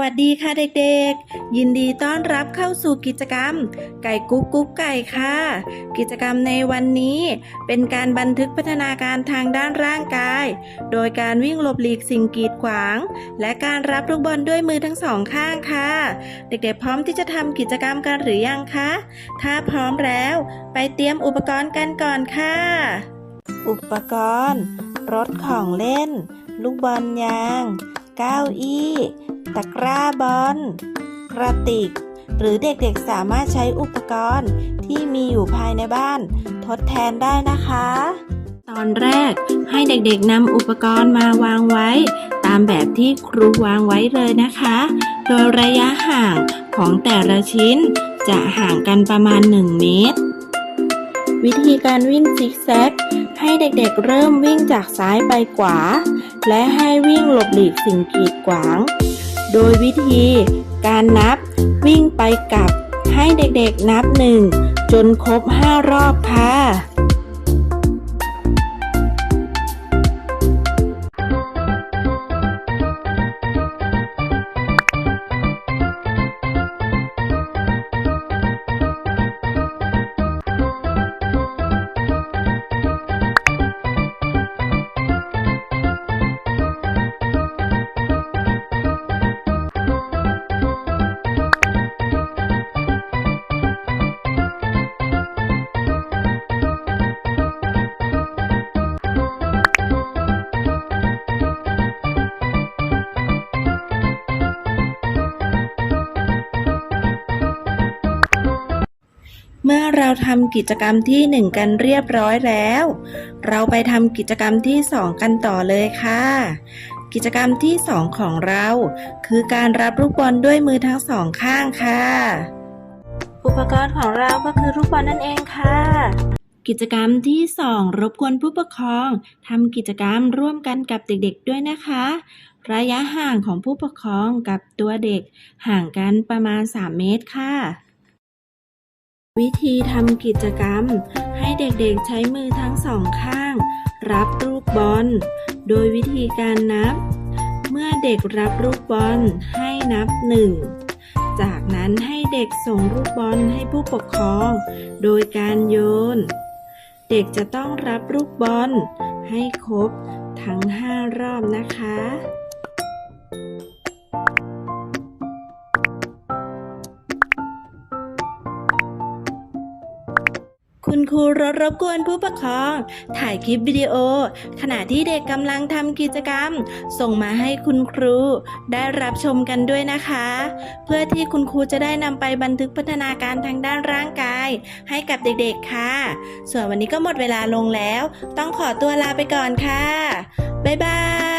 วัสดีค่ะเด็กๆ ยินดีต้อนรับเข้าสู่กิจกรรม ไก่กุ๊กกุ๊กไก่ค่ะ กิจกรรมในวันนี้ เป็นการบันทึกพัฒนาการทางด้านร่างกาย โดยการวิ่งหลบหลีกสิ่งกีดขวาง และการรับลูกบอลด้วยมือทั้งสองข้างค่ะ เด็กๆ พร้อมที่จะทำกิจกรรมกันหรือยังคะ ถ้าพร้อมแล้ว ไปเตรียมอุปกรณ์กันก่อนค่ะ อุปกรณ์ รถของเล่น ลูกบอลยาง เก้าอี้ ตะกร้าบอลกระติก หรือเด็กๆสามารถใช้อุปกรณ์ที่มีอยู่ภายในบ้าน ทดแทนได้นะคะ ตอนแรกให้เด็กๆนำอุปกรณ์มาวางไว้ ตามแบบที่ครูวางไว้เลยนะคะ โดยระยะห่างของแต่ละชิ้นจะห่างกันประมาณ 1 เมตร วิธีการวิ่งซิกแซก ให้เด็กๆเริ่มวิ่งจากซ้ายไปขวา และให้วิ่งหลบหลีกสิ่งกีดขวาง โดยวิธีการนับวิ่งไปกลับให้เด็กๆนับหนึ่งจนครบ 5 รอบค่ะ เมื่อเราทำกิจกรรมที่ 1 กันเรียบร้อยแล้ว เราไปทำกิจกรรมที่ 2 กันต่อเลยค่ะ กิจกรรมที่ 2 ของเรา คือการรับลูกบอลด้วยมือทั้งสองข้างค่ะ อุปกรณ์ของเราก็คือลูกบอลนั่นเองค่ะกิจกรรมที่ 2 รบกวนผู้ปกครองทำกิจกรรมร่วมกันกับเด็กๆด้วยนะคะ ระยะห่างของผู้ปกครองกับตัวเด็กห่างกันประมาณ 3 เมตรค่ะ วิธีทำกิจกรรม ให้เด็กๆใช้มือทั้งสองข้าง รับลูกบอล โดยวิธีการนับ เมื่อเด็กรับลูกบอลให้นับหนึ่งจากนั้นให้เด็กส่งลูกบอลให้ผู้ปกครอง โดยการโยน เด็กจะต้องรับลูกบอล ให้ครบทั้ง 5 รอบนะคะ คุณครูรบรบกวนผู้ปกครอง ถ่ายคลิปวิดีโอ ขณะที่เด็กกำลังทำกิจกรรม ส่งมาให้คุณครู ได้รับชมกันด้วยนะคะ เพื่อที่คุณครูจะได้นำไปบันทึกพัฒนาการทางด้านร่างกาย ให้กับเด็กๆค่ะ ส่วนวันนี้ก็หมดเวลาลงแล้ว ต้องขอตัวลาไปก่อนค่ะ บ๊ายบาย